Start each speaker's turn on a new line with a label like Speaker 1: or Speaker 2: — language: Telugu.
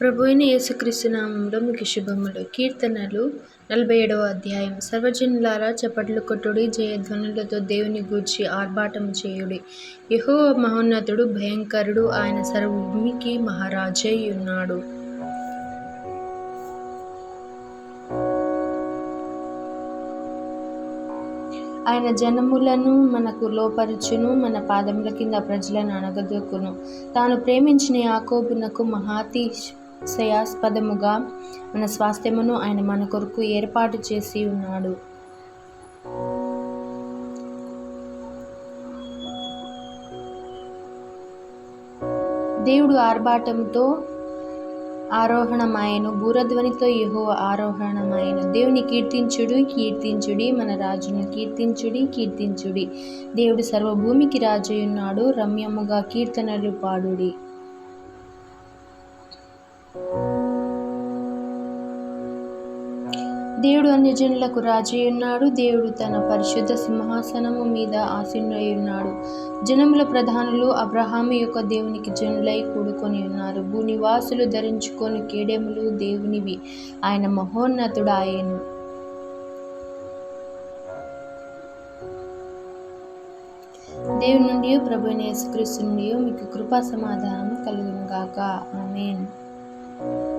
Speaker 1: ప్రభు అయిన యేసుక్రీస్తు మీకు శుభములు. కీర్తనలు నలభై ఏడవ అధ్యాయం. సర్వజనులారా చప్పట్లు కొట్టుడి జయధ్వనులతో దేవుని గూర్చి ఆర్భాటం చేయుడి. యహో మహోన్నతుడు భయంకరుడు ఆయన సర్వభూమికి మహారాజై ఉన్నాడు. ఆయన జనములను మనకు లోపరుచును మన పాదముల కింద ప్రజలను అనగదుకును తాను ప్రేమించిన యాకోబునకు మహాతిశయాస్పదముగా మన స్వాస్థ్యమును ఆయన మన కొరకు ఏర్పాటు చేసి ఉన్నాడు. దేవుడు ఆర్భాటంతో ఆరోహణమాయను బూరధ్వనితో యహో ఆరోహణమాయను. దేవుని కీర్తించుడు కీర్తించుడి మన రాజును కీర్తించుడి కీర్తించుడి. దేవుడు సర్వభూమికి రాజయున్నాడు రమ్యముగా కీర్తనలు పాడుడి. దేవుడు అన్యజనులకు రాజయున్నాడు దేవుడు తన పరిశుద్ధ సింహాసనము మీద ఆసీనుడయున్నాడు జనముల ప్రధానులు అబ్రహాము యొక్క దేవునికి జనులై కూడుకొని ఉన్నారు. భూనివాసులు ధరించుకొని కేడెములు దేవునివి. ఆయన మహోన్నతుడాయను దేవుని నుండి ప్రభు యేసుక్రీస్తు నుండి మీకు కృపా సమాధానం కలుగును గాక. ఆమెన్. Thank you.